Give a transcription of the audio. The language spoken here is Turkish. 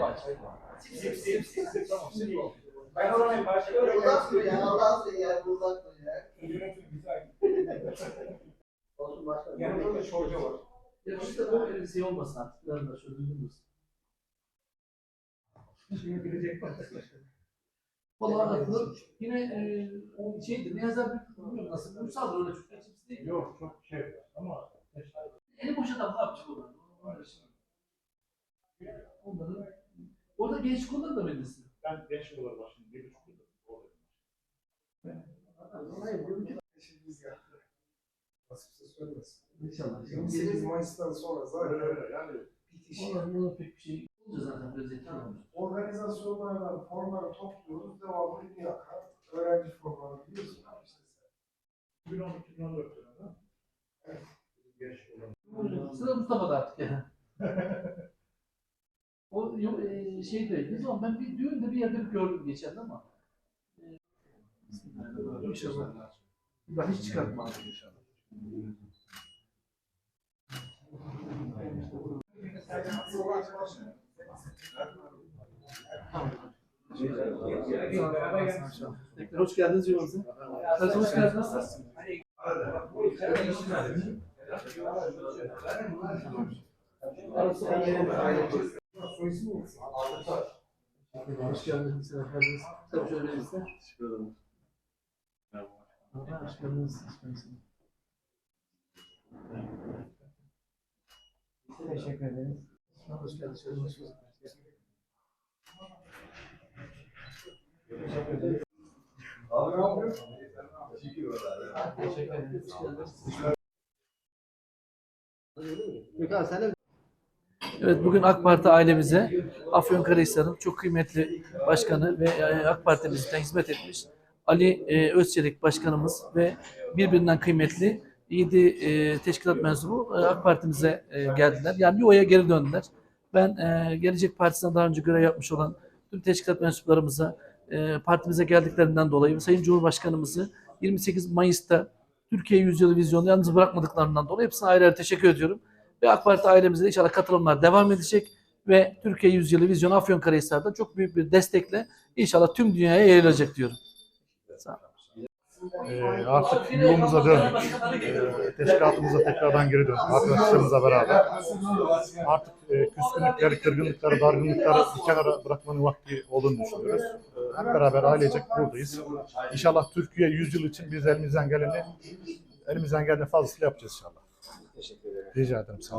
var. Sip sip sip sip tamam sip ol. Ben oranı parçalıyorum. Uzak dur ya, Allah'ın seni ya, uzak dur ya. Yönetim güzel. Olsun başkanım. Yanımda da çocuğu var. Ya işte bu bir şey olmasın artık. Biraz da şöyle duydunuz. Şimdi bilecek bak. Vallahi aslında yine e, o şeydi. Ne yazar bilmiyorum nasıl. Uysaldır öyle çok geçimsiz değil. Yok çok şey ama Eli boş adam ne yapacak onlar? Onların Orada genç konular da medresi. ben genç yıllar başında bir buçuk yıldır oradayım. İşimiz ya. Nasipse söylemesin. İnşallah. 28 Mayıs'tan sonra zaten öyle yani bitiş. Onların ona pek bir şey olunca zaten etkili olmuş. Organizasyonlardan formları topluyoruz. Devamlı dünya öğrenci formları biliyorsun işte sen. 2013-2014 döneminde. Evet. Genç olan. Sıra Mustafa'da artık yani. o yok, e, şeyde, ne zaman ben bir düğünde bir yerde gördüm geçen ama. E. İnşallah. Ben hiç çıkartmadım inşallah. Hoş geldiniz yolumuza. Siz hoş geldiniz. Soy ismi mi? Hoş geldiniz. Selam verdiniz. Tabii şöyle verirse. Aha, Hoş geldiniz. Hoş geldiniz. Teşekkür ederiz. Hoş geldiniz. Hoş geldiniz. Abi ne yapıyor? Teşekkür ederiz. Hoş geldiniz. Gökhan sen de Evet bugün AK Parti ailemize Afyonkarahisar'ın çok kıymetli başkanı ve e, AK Parti'mizden hizmet etmiş Ali e, Özçelik başkanımız ve birbirinden kıymetli 7 teşkilat mensubu e, AK Parti'mize e, geldiler. Yani bir oya geri döndüler. Ben e, Gelecek Partisi'ne daha önce görev yapmış olan tüm teşkilat mensuplarımıza e, partimize geldiklerinden dolayı Sayın Cumhurbaşkanımızı 28 Mayıs'ta Türkiye Yüzyılı Vizyonu yalnız bırakmadıklarından dolayı hepsine ayrı ayrı teşekkür ediyorum. Ve AK Parti ailemize de inşallah katılımlar devam edecek ve Türkiye Yüzyılı Vizyonu Afyonkarahisar'da çok büyük bir destekle inşallah tüm dünyaya yayılacak diyorum. Ee, artık yolumuza döndük. Ee, teşkilatımıza tekrardan geri döndük. Arkadaşlarımızla beraber. Artık e, küskünlükleri, kırgınlıkları, dargınlıkları bir kenara bırakmanın vakti olduğunu düşünüyoruz. Ee, hep beraber ailecek buradayız. İnşallah Türkiye 100 yıl için biz elimizden geleni elimizden geleni fazlasıyla yapacağız inşallah. Rica ederim. Sağ olun.